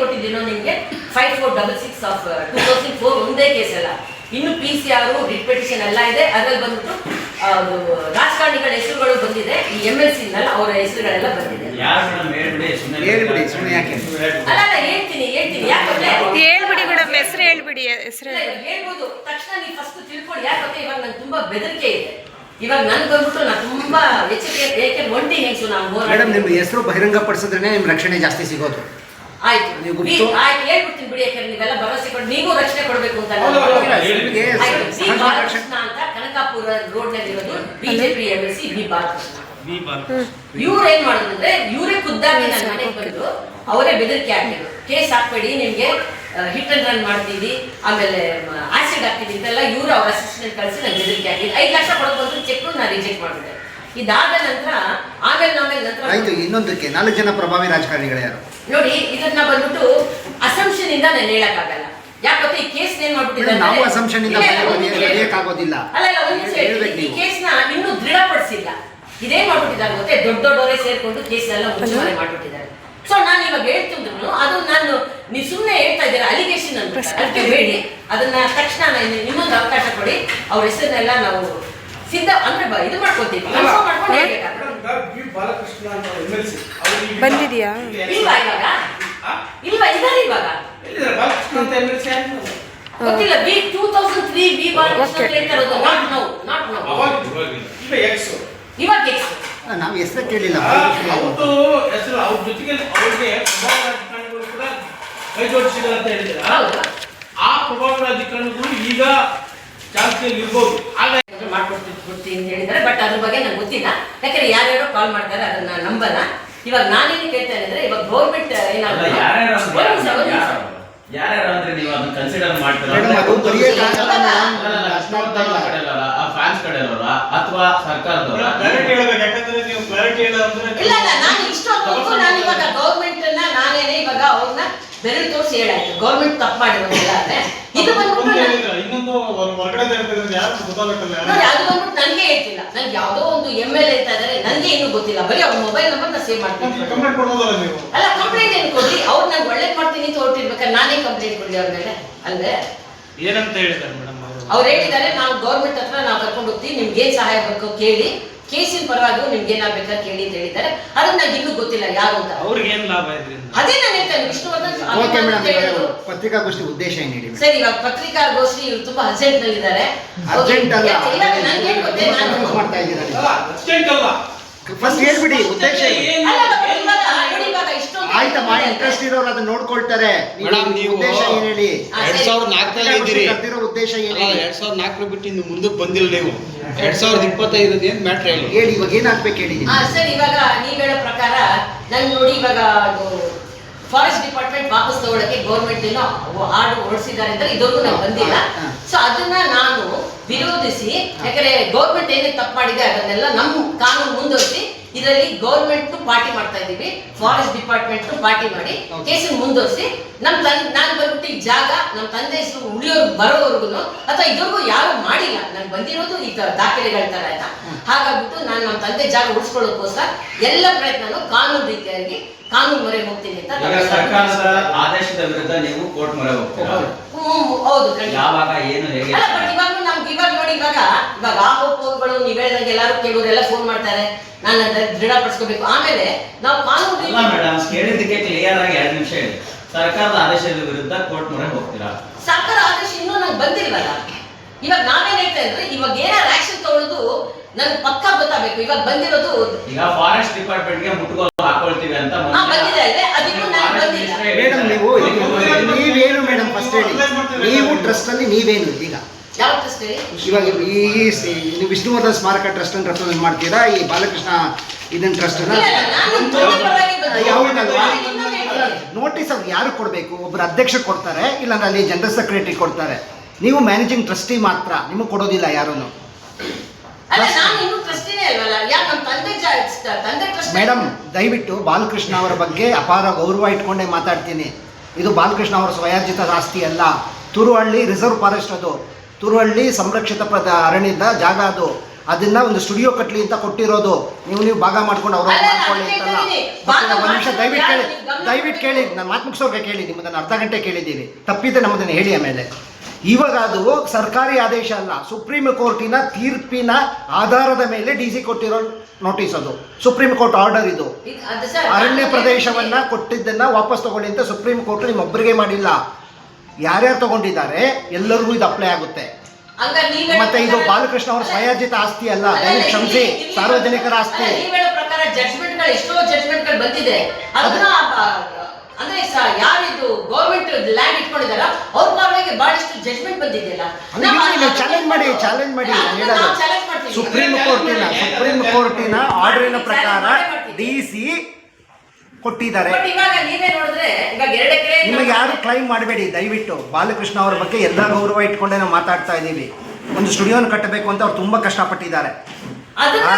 ಕೊಟ್ಟಿದ್ದೀನೋ ನಿಮಗೆ? Five four double six of two thousand four ಒಂದೇ case ಅಲ್ಲ. ಇನ್ನು P C R writ petition ಎಲ್ಲ ಇದೆ. ಅದ್ರಲ್ಲಿ ಬಂದ್ಬಿಟ್ಟು ರಾಜಕಾರಣಿಗಳ ಹೆಸರುಗಳು ಬಂದಿದೆ. ಈ ಎಂ ಎಲ್ ಸಿ ಅವರ ಹೆಸರುಗಳೆಲ್ಲ ಬಂದಿದೆ? ಅಲ್ಲ ಹೇಳ್ತೀನಿ ಹೇಳ್ತೀನಿ. ಯಾಕಂದ್ರೆ ಹೇಳ್ಬಿಡಿ ಮೇಡಮ್ ಹೆಸರು ಹೇಳ್ಬಿಡಿ ಹೆಸರು ಹೇಳ್ಬೋದು. ತಕ್ಷಣ ನೀವು ಫಸ್ಟ್ ತಿಳ್ಕೊಳ್ಳಿ. ಯಾಕಂದ್ರೆ ಇವಾಗ ನಂಗೆ ತುಂಬಾ ಬೆದರಿಕೆ ಇದೆ. ಇವಾಗ ನನ್ ಬಂದ್ಬಿಟ್ಟು ನಾನು ತುಂಬಾ ಎಚ್ಚರಿಕೆ ಏಕೆ ಒಂಟಿ ಹೆಂಗ್ಸು ನಾನು ಮೇಡಮ್ ನಿಮ್ಮ ಹೆಸರು ಬಹಿರಂಗ ಪಡಿಸಿದ್ರೆ ನಿಮ್ಮ ರಕ್ಷಣೆ ಜಾಸ್ತಿ ಸಿಗೋದು. ಆಯ್ತು ಆಯ್ತು ಹೇಳ್ಬಿಡ್ತೀನಿ ಬಿಡಿ ಯಾಕಂದ್ರೆ ನೀವೆಲ್ಲ ಭರವಸೆ ಕೊಟ್ಟು ನೀವು ರಕ್ಷಣೆ ಕೊಡ್ಬೇಕು ಅಂತ ರಕ್ಷಣೆ. ಅಂತ ಕನಕಾಪುರ ರೋಡ್ನಲ್ಲಿ ಇರೋದು BJP M L C B Balakrishna. ಇವ್ರು ಏನ್ ಮಾಡಿದ್ರೆ ಇವರೇ ಖುದ್ದಾಗಿ ನನ್ನ ಮನೆಗೆ ಬಂದು ಅವರೇ ಬೆದರಿಕೆ ಹಾಕಿದ್ರು. ಕೇಸ್ ಹಾಕ್ಬೇಡಿ ನಿಮ್ಗೆ ಹಿಟ್ ಅಂಡ್ ರನ್ ಮಾಡ್ತೀವಿ ಆಮೇಲೆ ಆಸಿಡ್ ಹಾಕ್ತೀವಿ ಅಂತೆಲ್ಲ ಇವರು ಅವ್ರ ಅಸಿಸ್ಟೆಂಟ್ ಕಳಿಸಿ ನಾನು ಬೆದರಿಕೆ ಹಾಕಿದ್ರು. ಐದು ಲಕ್ಷ ಕೊಡೋದು ಬಂದ್ರು ಚೆಕ್ ನಾನು ರಿಜೆಕ್ಟ್ ಮಾಡಿದೆ. ಇದಾದ ನಂತರ ಆಮೇಲೆ ಆಮೇಲೆ ನಂತರ ಆಯ್ತು ಇನ್ನೊಂದಕ್ಕೆ ನಾಲ್ಕು ಜನ ಪ್ರಭಾವಿ ರಾಜಕಾರಣಿಗಳು ಯಾರು? ನೋಡಿ ಇದನ್ನ ಬಂದ್ಬಿಟ್ಟು ಅಸಂಪ್ಷನ್ ಇಂದ ನಾನು ಹೇಳಕ್ಕಾಗಲ್ಲ. ಯಾಕಂದ್ರೆ ಈ ಕೇಸ್ ಏನ್ ಮಾಡ್ಬಿಟ್ಟಿದ್ದಾರೆ ನಾವು ಇಂದ ಒಂದ್ ನಿಮಿಷ ಹೇಳಿ. ಅಲ್ಲ ಈ ಕೇಸ್ನ ಇನ್ನೂ ದೃಢಪಡಿಸಿಲ್ಲ. ಇದೇನ್ ಮಾಡ್ಬಿಟ್ಟಿದ್ದಾರೆ ಗೊತ್ತೇ? ದೊಡ್ಡ ದೊಡ್ಡವರೇ ಸೇರ್ಕೊಂಡು ಕೇಸ್ ಎಲ್ಲ ಮುಚ್ಚುಮರೆ ಮಾಡ್ಬಿಟ್ಟಿದ್ದಾರೆ. ಸೊ ನಾನು ಇವಾಗ ಹೇಳ್ತಿದ್ರು ಅದು ನಾನು ನೀವು ಸುಮ್ಮನೆ ಹೇಳ್ತಾ ಇದ್ದೀರಾ? ಅಲಿಗೇಷನ್ ಅಂತ ಅದಕ್ಕೆ ಬೇಡಿ. ಅದನ್ನ ತಕ್ಷಣ ನಾನು ನಿಮ್ಮೊಂದು ಅವಕಾಶ ಕೊಡಿ. ಅವ್ರ ಹೆಸರನ್ನೆಲ್ಲ ನಾವು ಸಿದ್ಧ ಅಂದ್ರೆ ಇದು ಮಾಡ್ಕೊತೀವಿ. ಮಾಡ್ಕೊಂಡು ಹೇಳ್ಬೇಕಾದ್ರೆ. ಬಿ ಬಾಲಕೃಷ್ಣ ಅಂತ ಎಂ ಎಲ್ ಸಿ. ಅವರು ಈಗ- ಬಂದಿದ್ಯಾ? ಇಲ್ವಾ ಇವಾಗ? ಆ? ಇಲ್ವಾ? ಇದ್ದಾರೆ ಇವಾಗ? ಎಲ್ಲಿದ್ದಾರೆ? ಬಾಲಕೃಷ್ಣ ಅಂತ ಎಂ ಎಲ್ ಸಿ ಗೊತ್ತಿಲ್ಲ. B two thousand three B Balakrishna Okay. ಅಂತ ಇರೋದು ನಾಟ್ ನೌ ನಾಟ್ ನೌ ಅವಾಗ ಈಗ ಎಕ್ಸ್ ಇವಾಗ ಎಕ್ಸ್ ನಾವು ಹೆಸರು ಕೇಳಿಲ್ಲ. ಅವ್ರದ್ದು ಹೆಸರು ಅವ್ರ ಜೊತೆಗೆ ಅವ್ರಿಗೆ ಪ್ರಭಾವ ರಾಜಕಾರಣಿಗಳು ಕೂಡ ಕೈ ಜೋಡಿಸಿದ್ದಾರೆ ಅಂತ ಹೇಳಿದ್ದಾರೆ? ಆ ಪ್ರಭಾವ ರಾಜಕಾರಣಿಗಳು ಈಗ ಜಾಸ್ತಿಯಲ್ಲಿ ಇರ್ಬೋದು. ಆಗ ಮಾಡ್ಕೊಡ್ತೀನಿ ಕೊಡ್ತೀನಿ ಅಂತ ಹೇಳಿದ್ದಾರೆ ಬಟ್ ಅದ್ರ ಬಗ್ಗೆ ನಂಗೆ ಗೊತ್ತಿಲ್ಲ ಯಾಕಂದ್ರೆ ಯಾರ್ಯಾರು ಕಾಲ್ ಮಾಡ್ತಾರೆ ಅದನ್ನ ನಂಬಲ್ಲ ಇವಾಗ ನಾನೇನು ಕೇಳ್ತಾ ಇದ್ರೆ ಇವಾಗ ಗೌರ್ಮೆಂಟ್. ಯಾರು ಯಾರ್ಯಾರು ಅಂದ್ರೆ ನೀವು ಅದನ್ನ ಕನ್ಸಿಡರ್ ಮಾಡ್ತೀರಾ ಅಥವಾ ಸರ್ಕಾರದವರ? ಕ್ಲಾರಿಟಿ ಹೇಳಬೇಕು ಯಾಕಂದ್ರೆ ನೀವು ಕ್ಲಾರಿಟಿ ಇಲ್ಲ ಅಂದ್ರೆ ಇಲ್ಲ ಇಲ್ಲ ನಾನು ಇಷ್ಟೊತ್ತು ನಾನು ಇವಾಗ ಗೌರ್ಮೆಂಟ್ ನಾನೇನೆ ಇವಾಗ ಅವ್ರನ್ನ ಬೆರಳು ತೋರಿಸಿ ಹೇಳಾಯ್ತು ಗೌರ್ಮೆಂಟ್ ತಪ್ಪು ಮಾಡಿರೋದಿಲ್ಲ ಅಂದ್ರೆ ಇದು ಬಂದ್ಬಿಟ್ಟು ಇನ್ನೊಂದು ಹೊರಗಡೆ ಯಾರು ಗೊತ್ತಾಗತ್ತಲ್ಲ? ನೋಡಿ ಅದು ಬಂದ್ಬಿಟ್ಟು ನನಗೆ ಹೇಳ್ತಿಲ್ಲ. ನನ್ಗೆ ಯಾವುದೋ ಒಂದು ಎಂ ಎಲ್ ನನಗೆ ಇನ್ನೂ ಗೊತ್ತಿಲ್ಲ. ಬರೀ ಅವ್ರ ಮೊಬೈಲ್ ನಂಬರ್ ನಾ ಸೇವ್ ಮಾಡ್ತೀನಿ ಕಂಪ್ಲೇಂಟ್ ಕೊಡ್ಬೋದಲ್ಲ ನೀವು? ಅಲ್ಲ ಕಂಪ್ಲೇಂಟ್ ಏನು ಕೊಡ್ಲಿ? ಅವ್ರು ನಾನು ಒಳ್ಳೇದ್ ಮಾಡ್ತೀನಿ ಅಂತ ಹೊರಟಿರ್ಬೇಕಾದ್ರೆ ನಾನೇ ಕಂಪ್ಲೇಂಟ್ ಕೊಡ್ಲಿ ಅವ್ರ ಮೇಲೆ? ಅಲ್ಲೇ ಏನಂತ ಹೇಳಿದ್ದಾರೆ ಮೇಡಮ್ ಅವರು ಹೇಳಿದ್ದಾರೆ ನಾವು ಗೌರ್ಮೆಂಟ್ ಹತ್ರ ನಾವು ಕರ್ಕೊಂಡು ಹೋಗ್ತೀವಿ ನಿಮ್ಗೆ ಏನ್ ಸಹಾಯ ಬೇಕು ಕೇಳಿ. ಕೇಸಿನ ಪರವಾಗಿ ನಿಮ್ಗೆ ಏನಾಗ್ಬೇಕಾ ಕೇಳಿ ಅಂತ ಹೇಳಿದ್ದಾರೆ. ಅದನ್ನ ನಂಗೆ ಇನ್ನೂ ಗೊತ್ತಿಲ್ಲ ಯಾರು ಅಂತ. ಅವ್ರಿಗೆ ಏನ್ ಲಾಭ ಇದೆ ಅದೇ ನಾನು ಹೇಳ್ತೇನೆ ವಿಷ್ಣುವರ್ಧನ್ ಪತ್ರಿಕಾಗೋಷ್ಠಿ ಉದ್ದೇಶ ಏನು ಹೇಳಿ ಸರಿ ಇವಾಗ ಪತ್ರಿಕಾಗೋಷ್ಠಿ ಇವ್ರು ತುಂಬಾ ಅರ್ಜೆಂಟ್ ನಲ್ಲಿದ್ದಾರೆ ಅರ್ಜೆಂಟ್ ಅಲ್ಲ ನನ್ಗೆ ಗೊತ್ತೇ ನಾನು ಮಾಡ್ತಾ ಇದ್ದೀರಾ ಅಲ್ಲ ಅರ್ಜೆಂಟ್ ಅಲ್ಲ ಫಸ್ಟ್ ಹೇಳ್ಬಿಡಿ ಉದ್ದೇಶ ಏನು? ಅಲ್ಲ, ಅಲ್ಲ, but ಇವಾಗ ನೋಡಿ, ಇವಾಗ ಇಷ್ಟೊಂದು ಆಯ್ತಮ್ಮ ಇಂಟ್ರೆಸ್ಟ್ ಇರೋರು ಅದನ್ನ ನೋಡ್ಕೊಳ್ತಾರೆ ನೀವು ಮೇಡಮ್, ನೀವು ಉದ್ದೇಶ ಏನ್ ಹೇಳಿ ಎರಡ್. ಸಾವಿರದ ನಾಲ್ಕರಲ್ಲಿ ಇದ್ದೀರಿ ಕರ್ದಿರೋ ಉದ್ದೇಶ ಏನ್ ಅಲ್ಲ ಹೇಳಿ ಎರಡ್ ಸಾವಿರದ ನಾಲ್ಕರ ಬಿಟ್ಟು ಇನ್ನು ಮುಂದಕ್ಕೆ ಬಂದಿಲ್ಲ ನೀವು ಎರಡ್ ಸಾವಿರದ ಇಪ್ಪತ್ತೈದು ಏನ್ ಮ್ಯಾಟ್ರ್ ಹೇಳಿ ಹೇಳಿ ಇವಾಗ ಏನಾಗ್ಬೇಕು ಹೇಳಿ ನೀವು. ಹಾ ಸರ್ ಇವಾಗ ನೀವ್ ಹೇಳೋ ಪ್ರಕಾರ ನಂಗೆ ನೋಡಿ ಇವಾಗ ಫಾರೆಸ್ಟ್ ಡಿಪಾರ್ಟ್ಮೆಂಟ್ ವಾಪಸ್ ತಗೊಳಕ್ಕೆ ಗೌರ್ಮೆಂಟ್ ಏನೋ ಹಾರ್ಡ್ ಹೊರಡಿಸಿದ್ದಾರೆ ಅಂತ ಇದೊಂದು ನಾವು ಬಂದಿಲ್ಲ ಹಾ. ಸೊ ಅದನ್ನ ನಾನು ವಿರೋಧಿಸಿ ಯಾಕಂದ್ರೆ ಗೌರ್ಮೆಂಟ್ ಏನೇ ತಪ್ಪು ಮಾಡಿದೆ ಅದನ್ನೆಲ್ಲ ನಮ್ಮ ಕಾನೂನು ಮುಂದುವರಿಸಿ ಇದರಲ್ಲಿ ಗೌರ್ಮೆಂಟ್ ಪಾರ್ಟಿ ಮಾಡ್ತಾ ಇದ್ದೀವಿ ಫಾರೆಸ್ಟ್ ಡಿಪಾರ್ಟ್ಮೆಂಟ್ ಪಾರ್ಟಿ ಮಾಡಿ ಕೇಸ್ ಕೇಸನ್ನು ಮುಂದುವರಿಸಿ ನಮ್ಮ ತನ್ ನಾನು ಬಂದ್ಬಿಟ್ಟು ಈ ಜಾಗ ನಮ್ಮ ತಂದೆ ಹೆಸರು ಉಳಿಯೋರು ಬರೋವರೆಗೂ ಅಥವಾ ಇದುವರೆಗೂ ಯಾರು ಮಾಡಿಲ್ಲ ನನ್ಗೆ ಬಂದಿರೋದು ಈಗ ದಾಖಲೆಗಳ ತರ ಆಯ್ತಾ ಹಾಗಾಗ್ಬಿಟ್ಟು ನಾನು ನಮ್ಮ ತಂದೆ ಜಾಗ ಉಳಿಸ್ಕೊಳ್ಳೋಕೋಸ್ಕರ ಎಲ್ಲ ಪ್ರಯತ್ನನು ಕಾನೂನು ರೀತಿಯಾಗಿ ಕಾನೂನು ಮೊರೆ ಹೋಗ್ತೀನಿ ಅಂತ ಸರ್ಕಾರದ ಆದೇಶದ ವಿರುದ್ಧ ನೀವು ಕೋರ್ಟ್ ಮೊರೆ ಹೋಗ್ತೀರಾ? ಹ್ಮ್, ಹೌದು ಯಾವಾಗ ಏನು ಹೇಗೆ ಅಲ್ಲ ಬಟ್ ಇವಾಗ ನಮ್ಗೆ ಇವಾಗ ಇವಾಗ ಆ ಹೋಗುಗಳು ನೀವ್ ಎಲ್ಲರೂ ಫೋನ್ ಮಾಡ್ತಾರೆ. ನಾನು ಅದನ್ನ ದೃಢಪಡಿಸ್ಕೋಬೇಕು. ಆಮೇಲೆ ನಾವು ಕಾನೂನು ಮೇಡಮ್ ಕೇಳಿದ್ದಕ್ಕೆ ಕ್ಲಿಯರ್ ಆಗಿ ಎರಡು ನಿಮಿಷ ಹೇಳಿ. ಸರ್ಕಾರದ ಆದೇಶದ ವಿರುದ್ಧ ಕೋರ್ಟ್ ಮೊರೆ ಹೋಗ್ತೀರಾ? ಸರ್ಕಾರ ಆದೇಶ ಇನ್ನೂ ನಂಗೆ ಬಂದಿಲ್ವಲ್ಲ? ಇವಾಗ ನಾವೇನ್ ಹೇಳ್ತಾ ಇದ್ರೆ ಇವಾಗ ಏನಾರ ಆಕ್ಷನ್ ತಗೊಳ್ಳೋದು ನನ್ ಪಕ್ಕ ಗೊತ್ತಾಗಬೇಕು. ಇವಾಗ ಬಂದಿರೋದು ಈಗ ಫಾರೆಸ್ಟ್ ಡಿಪಾರ್ಟ್ಮೆಂಟ್ಗೆ ಮುಟ್ಟುಗೋಲು ಹಾಕೊಳ್ತೀವಿ ಅಂತ ಬಂದಿದೆ ನೀವು ಬಂದಿಲ್ಲ. ಮೇಡಮ್ ನೀವು. ನೀವೇನು ಮೇಡಮ್ ಫಸ್ಟ್ ಹೇಳಿ? ನೀವು ಟ್ರಸ್ಟ್ ಅಲ್ಲಿ ನೀವೇನು ಈಗ ಯಾವ ಟ್ರಸ್ಟ್ ಹೇಳಿ ಇವಾಗ ಈ ನೀವು ವಿಷ್ಣುವರ್ಧನ್ ಸ್ಮಾರಕ ಟ್ರಸ್ಟ್ ಅನ್ನು ರೆಪ್ರೆಸೆಂಟ್ ಮಾಡ್ತೀರಾ? ಈ ಬಾಲಕೃಷ್ಣ ಇದನ್ ಟ್ರಸ್ಟ್ ಇಲ್ಲ, ಇಲ್ಲ. ನೋಟಿಸ್ ಅದು ಯಾರು ಕೊಡಬೇಕು? ಒಬ್ಬರು ಅಧ್ಯಕ್ಷ ಕೊಡ್ತಾರೆ ಇಲ್ಲಾಂದ್ರೆ ಅಲ್ಲಿ ಜನರಲ್ ಸೆಕ್ರೆಟರಿ ಕೊಡ್ತಾರೆ. ನೀವು ಮ್ಯಾನೇಜಿಂಗ್ ಟ್ರಸ್ಟಿ ಮಾತ್ರ ನಿಮಗೆ ಕೊಡೋದಿಲ್ಲ ಯಾರೂ ಮೇಡಮ್ ದಯವಿಟ್ಟು ಬಾಲಕೃಷ್ಣ ಅವರ ಬಗ್ಗೆ ಅಪಾರ ಗೌರವ ಇಟ್ಕೊಂಡೇ ಮಾತಾಡ್ತೀನಿ. ಇದು ಬಾಲಕೃಷ್ಣ ಅವರ ಸ್ವಯಾರ್ಜಿತ ಆಸ್ತಿ ಅಲ್ಲ. ತುರುಹಳ್ಳಿ ರಿಸರ್ವ್ ಫಾರೆಸ್ಟ್ ಅದು. ತುರುಹಳ್ಳಿ ಸಂರಕ್ಷಿತ ಪ್ರದ ಅರಣ್ಯದ ಜಾಗ ಅದು. ಅದನ್ನ ಒಂದು ಸ್ಟುಡಿಯೋ ಕಟ್ಲಿ ಅಂತ ಕೊಟ್ಟಿರೋದು. ನೀವು ನೀವು ಭಾಗ ಮಾಡ್ಕೊಂಡು ಅವ್ರ ಮಾಡ್ಕೊಳ್ಳಿ ಅಂತಲ್ಲ. ಒಂದ್ ನಿಮಿಷ ದಯವಿಟ್ಟು ಕೇಳಿ ದಯವಿಟ್ಟು ಕೇಳಿ ನಾನು ಮಾತು ಮುಗಿಸೋಕೆ ಕೇಳಿ ನಿಮ್ಮದನ್ನು ಅರ್ಧ ಗಂಟೆ ಕೇಳಿದ್ದೀವಿ. ತಪ್ಪಿದ್ರೆ ನಮ್ಮದನ್ನು ಹೇಳಿ ಆಮೇಲೆ. ಇವಾಗ ಅದು ಸರ್ಕಾರಿ ಆದೇಶ ಅಲ್ಲ ಸುಪ್ರೀಂ ಕೋರ್ಟಿನ ತೀರ್ಪಿನ ಆಧಾರದ ಮೇಲೆ ಡಿ ಸಿ ಕೊಟ್ಟಿರೋ ನೋಟಿಸ್ ಅದು. ಸುಪ್ರೀಂ ಕೋರ್ಟ್ ಆರ್ಡರ್ ಇದು. ಅರಣ್ಯ ನಾನು ಪ್ರದೇಶವನ್ನ ಕೊಟ್ಟಿದ್ದನ್ನ ವಾಪಸ್ ತಗೊಳ್ಳಿ ಅಂತ ಸುಪ್ರೀಂ ಕೋರ್ಟ್ ನಿಮ್ಮೊಬ್ಬರಿಗೆ ಮಾಡಿಲ್ಲ. ಯಾರ್ಯಾರು ತಗೊಂಡಿದ್ದಾರೆ ಎಲ್ಲರಿಗೂ ಇದು ಅಪ್ಲೈ ಆಗುತ್ತೆ. ಮತ್ತೆ ಇದು ಬಾಲಕೃಷ್ಣ ಅವರ ಸ್ವಯಾರ್ಜಿತ ಆಸ್ತಿ ಅಲ್ಲ ದಯವಿಟ್ಟು ಕ್ಷಮಿಸಿ ಸಾರ್ವಜನಿಕರ ಆಸ್ತಿ. ಅಲ್ಲ, ನೀವ್ ಪ್ರಕಾರ ಜಡ್ಜ್ಮೆಂಟ್ಗಳು ಎಷ್ಟೋ ಜಡ್ಜ್ಮೆಂಟ್ಗಳು ಬಂದಿದೆ. ಅದನ್ನ ಅಂದ್ರೆ ಸ- ಯಾರಿದು ಗೌರ್ಮೆಂಟ್ ಲ್ಯಾಂಡ್ ಇಟ್ಕೊಂಡಿದಾರ ಅವ್ರ ಪರವಾಗಿ ಬಹಳಷ್ಟು ಜಡ್ಜ್ಮೆಂಟ್ ಬಂದಿದೆಯಲ್ಲ. ಅಲ್ಲ, ಇಲ್ಲ, ಇಲ್ಲ, ಮಾಡಿ, ಮಾಡಿ, ಚಾಲೆಂಜ್ ಮಾಡ್ತೀವಿ. ಸುಪ್ರೀಂ ಕೋರ್ಟಿನ ಸುಪ್ರೀಂ ಕೋರ್ಟಿನ ಆರ್ಡರಿನ ಪ್ರಕಾರ ಡಿ ಸಿ ಕೊಟ್ಟಿದ್ದಾರೆ. ಬಟ್ ಇವಾಗ ನೀವೇ ನೋಡಿದ್ರೆ ಇವಾಗ ಎರಡು ಎಕರೆ ನಿಮಗೆ ಯಾರು ಕ್ಲೈಮ್ ಮಾಡಬೇಡಿ ದಯವಿಟ್ಟು. ಬಾಲಕೃಷ್ಣ ಅವರ ಬಗ್ಗೆ ಎಲ್ಲ ಗೌರವ ಇಟ್ಕೊಂಡೇ ನಾವು ಮಾತಾಡ್ತಾ ಇದ್ದೀವಿ. ಒಂದು ಸ್ಟುಡಿಯೋನ ಕಟ್ಟಬೇಕು ಅಂತ ಅವ್ರು ತುಂಬಾ ಕಷ್ಟಪಟ್ಟಿದ್ದಾರೆ.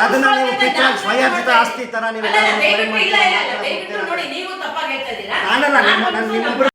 ಅದನ್ನ ನೀವು ಸ್ವಯಾರ್ಜಿತ ಆಸ್ತಿ ತರ ನೀವೆಲ್ಲ ದಯವಿಟ್ಟು ಇಲ್ಲ, ಇಲ್ಲ, ಇಲ್ಲ, ದಯವಿಟ್ಟು ನೋಡಿ ನೀವು ತಪ್ಪಾಗಿ ಹೇಳ್ತಾ ಇದ್ದೀರಾ? ನಾನಲ್ಲ, ನಿಮ್ಮ- ನಾನು ನಾನು ನಿಮ್ಮೊಬ್ರು